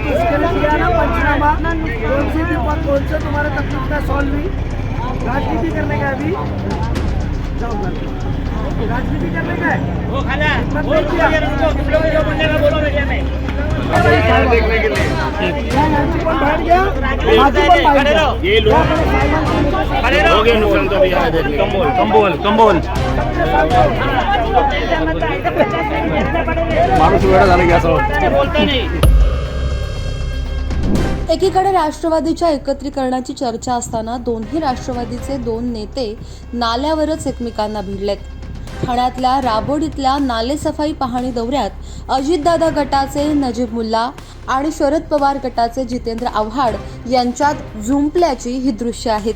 आप उसके लिए किया ना पंचनामा कौन सी थी कौन से तुम्हारे तकलीफ का सॉल्व हुई राजनीति करने का है अभी जाओ घर पे। राजनीति करने का है वो खाला मत बोल देखिए। मुझे रुको तुम लोग जो बोलने का बोलो मीडिया में क्या यांची पण बाहेर घ्या माझी पण बाहेर खड़े घ्या. रहो ये लोग खड़े रहो हो गए नुकसान तो अभी यहाँ देखने कंबोल कंबोल कंबोल माणूस वेळ झाला की असं वाटतं. बोलता नहीं एकीकडे राष्ट्रवादीच्या एकत्रीकरणाची चर्चा असताना दोन्ही राष्ट्रवादीचे दोन नेते नाल्यावरच एकमेकांना भिडलेत. ठाण्यातल्या राबोडीतल्या नालेसफाई पाहणी दौऱ्यात अजितदादा गटाचे नजीब मुल्ला आणि शरद पवार गटाचे जितेंद्र आव्हाड यांच्यात झुंपल्याची ही दृश्य आहेत.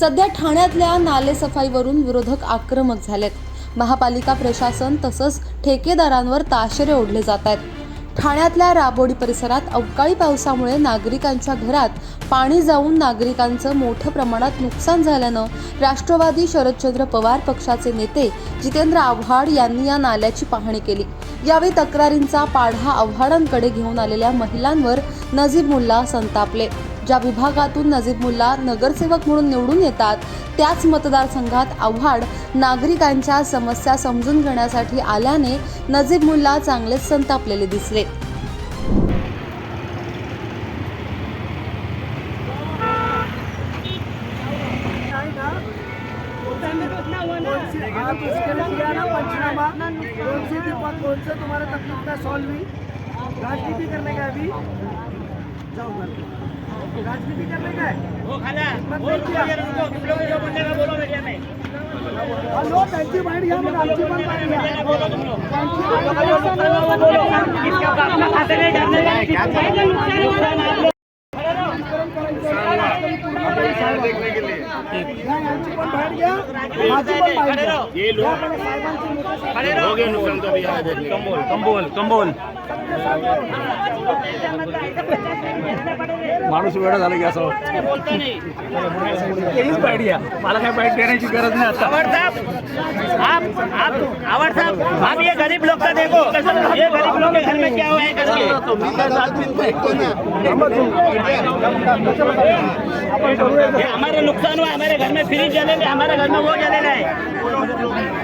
सध्या ठाण्यातल्या नालेसफाईवरून विरोधक आक्रमक झालेत. महापालिका प्रशासन तसंच ठेकेदारांवर ताशेरे ओढले जात आहेत. ठाण्यातल्या राबोडी परिसरात अवकाळी पावसामुळे नागरिकांच्या घरात पाणी जाऊन नागरिकांचं मोठ्या प्रमाणात नुकसान झाल्यानं राष्ट्रवादी शरदचंद्र पवार पक्षाचे नेते जितेंद्र आव्हाड यांनी या नाल्याची पाहणी केली. यावेळी तक्रारींचा पाढा आव्हाडांकडे घेऊन आलेल्या महिलांवर नजीब मुल्ला संतापले. ज्या विभागातून नजीब मुल्ला नगरसेवक म्हणून निवडून येतात त्याच मतदारसंघात आव्हाड नागरिकांच्या समस्या समजून घेण्यासाठी आल्याने नजीब मुल्ला चांगलेच संतापलेले दिसले. आप लिए किया ना पंचनामा कौन सी थी कौन तकलीफ का सॉल्व हुई राजनीति करने का अभी जाओ घर पे। राजनीति हॅलो त्यांची बाहेर घ्या मग आमची पण बाहेर घ्या कंबोल कंबोल कंबोल माणूस वेळ झाला की असं. वाटतं. बोलता नहीं तेच घ्या मला काय बाईट देण्याची गरज नाही आता. आप ये गरीब लोग का देखो. ये गरीब लोग के घर में क्या हुआ है करके? ये हमारे नुकसान हुआ हमारे घर में फ्रिज जले हमारे घर में वो जले है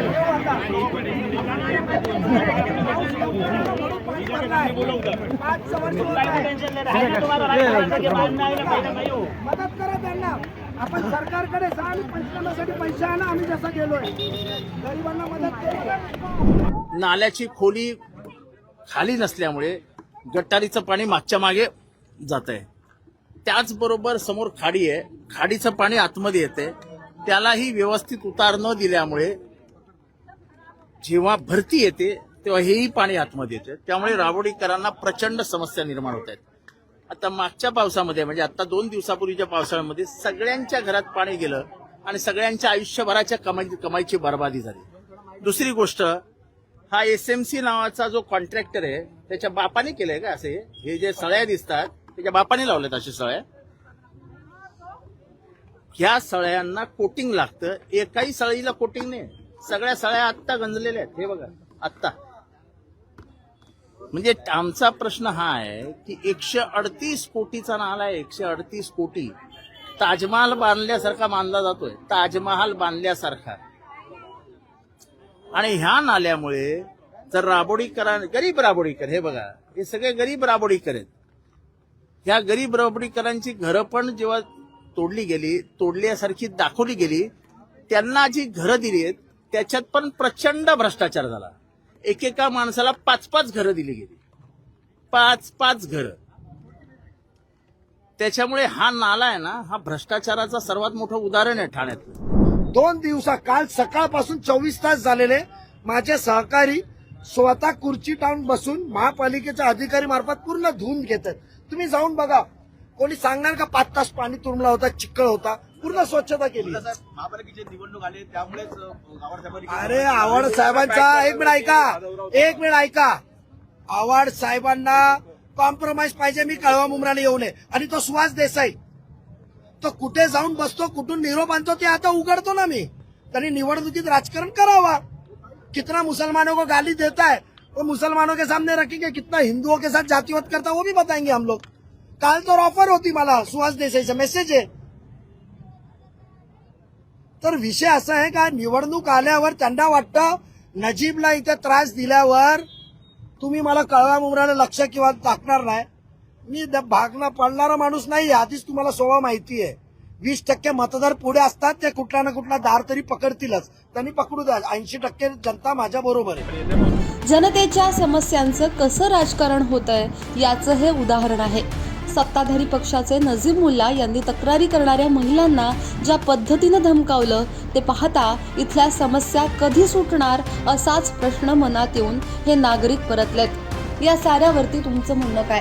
है हो। मदत करा त्यांना. आपण सरकारकडे पंचनाम्यासाठी पैसे आणा आम्ही जसं गेलोय. गरिबांना मदत करू. नाल्याची खोली खाली नसल्यामुळे गटारीचं पाणी मागच्या मागे जात आहे त्याचबरोबर समोर खाडी आहे. खाडीचं पाणी आतमध्ये येते. त्यालाही व्यवस्थित उतार न दिल्यामुळे जेव्हा भरती येते तेव्हा हेही पाणी आतमध्ये येते. त्यामुळे राबोडीकरांना प्रचंड समस्या निर्माण होत आहेत. आता मागच्या पावसामध्ये म्हणजे आता दोन दिवसापूर्वीच्या पावसाळ्यामध्ये सगळ्यांच्या घरात पाणी गेलं आणि सगळ्यांच्या आयुष्यभराच्या कमाई कमाईची बर्बादी झाली. दुसरी गोष्ट हा एसएमसी नावाचा जो कॉन्ट्रॅक्टर आहे त्याच्या बापाने केलंय का असे हे जे सळ्या दिसतात त्याच्या बापाने लावल्यात अशा सळ्या ह्या सळ्यांना कोटिंग लागतं. एकाही सळीला कोटिंग नाही. सगळ्या सळ्या आत्ता गंजलेल्या आहेत. हे बघा आत्ता. म्हणजे आमचा प्रश्न हा आहे की एकशे अडतीस कोटीचा नाला आहे. एकशे अडतीस कोटी. ताजमहाल बांधल्यासारखा मानला जातोय. ताजमहाल बांधल्यासारखा. आणि ह्या नाल्यामुळे जर राबोडीकरां गरीब राबोडीकर हे बघा हे सगळे गरीब राबोडीकर आहेत. ह्या गरीब रबडीकरांची घरं पण जेव्हा तोडली गेली तोडल्यासारखी दाखवली गेली त्यांना जी घरं दिली आहेत त्याच्यात पण प्रचंड भ्रष्टाचार झाला. एकेका माणसाला पाच पाच घरं दिली गेली. पाच पाच घरं. त्याच्यामुळे हा नाला आहे ना हा भ्रष्टाचाराचा सर्वात मोठं उदाहरण आहे ठाण्यातलं. दोन दिवसा काल सकाळपासून चोवीस तास झालेले माझे सहकारी स्वतः खुर्ची टाऊन बसून महापालिकेच्या अधिकारी मार्फत पूर्ण धुवून घेतात. तुम्ही जाऊन बघा. कोणी सांगणार का पाच तास पाणी तुंबला होता चिक्कळ होता? पूर्ण स्वच्छता केली. महापालिकेची निवडणूक आली त्यामुळेच अरे आव्हाड साहेबांचा एक मिनिट ऐका. एक मिनिट ऐका. आव्हाड साहेबांना कॉम्प्रोमाइज पाहिजे मी कळवा मुमराने येऊ नये. आणि तो सुहास देसाई. तो कुठे जाऊन बसतो कुठून निरोप आणतो ते आता उघडतो ना मी. त्यांनी निवडणुकीत राजकारण करावा. कितना मुसलमानों को गाली देता है वो मुसलमानों के सामने रखेंगे कितना हिंदुओं के साथ जातिवत करता वो भी बताएंगे हम लोग। काल तर ऑफर होती मला सुहास देसाईचा मेसेज आहे तर विषय असा आहे का निवडणूक आल्यावर त्यांना वाटतं नजीबला इथे त्रास दिल्यावर तुम्ही मला कळवा मुमराला लक्ष किंवा टाकणार नाही. मी भागना पडणारा माणूस नाही आधीच तुम्हाला सोवा माहिती आहे. वीस टक्के मतदार पुढे असतात ते कुठला ना कुठला दार तरी पकडतीलच. त्यांनी पकडू द्या ऐंशी टक्के जनता माझ्या बरोबर आहे. जनतेच्या समस्यांचं कसं राजकारण होत आहे याचं हे उदाहरण आहे. सत्ताधारी पक्षाचे नजीब मुल्ला यांनी तक्रारी करणाऱ्या महिलांना ज्या पद्धतीनं धमकावलं ते पाहता इथल्या समस्या कधी सुटणार असाच प्रश्न मनात येऊन हे नागरिक परतलेत. या साऱ्यावरती तुमचं म्हणणं काय?